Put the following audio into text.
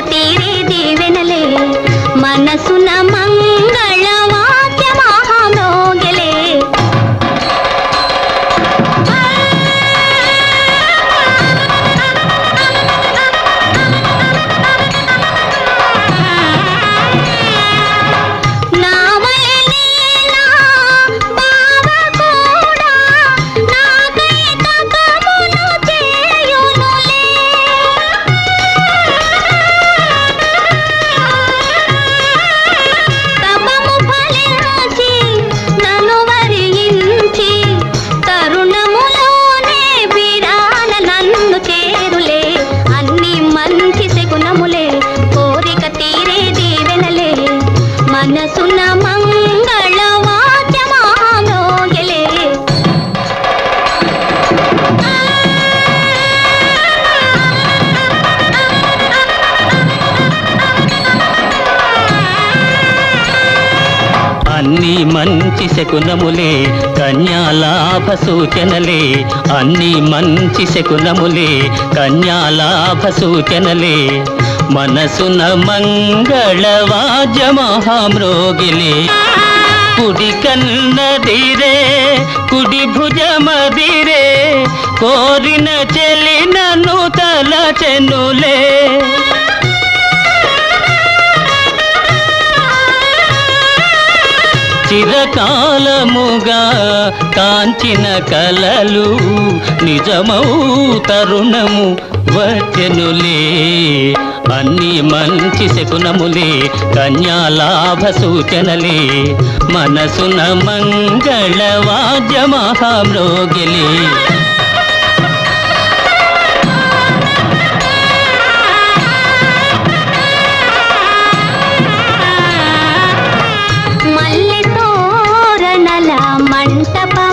తీరేది వెనలే మనసు మా మనసున మంగళ అన్ని మంచి శకునములే కన్యాలాభ సూచనలే. అన్ని మంచి శకునములే కన్యాలాభ సూచనలే. మనసున మంగళవాజ మహామృగిలి కుడి కన్నదిరే కుడి భుజమదిరే కోరిన చెలినను తల చెన్నులే చిరకాలముగా కాంచిన కలలు నిజమౌ తరుణము వచ్చెనులే. అన్ని మంచి శకునములే కన్యాలాభ సూచనలే. మనసున మంగళ మహామ్రోగిలే. మల్లె తోరణల మంటప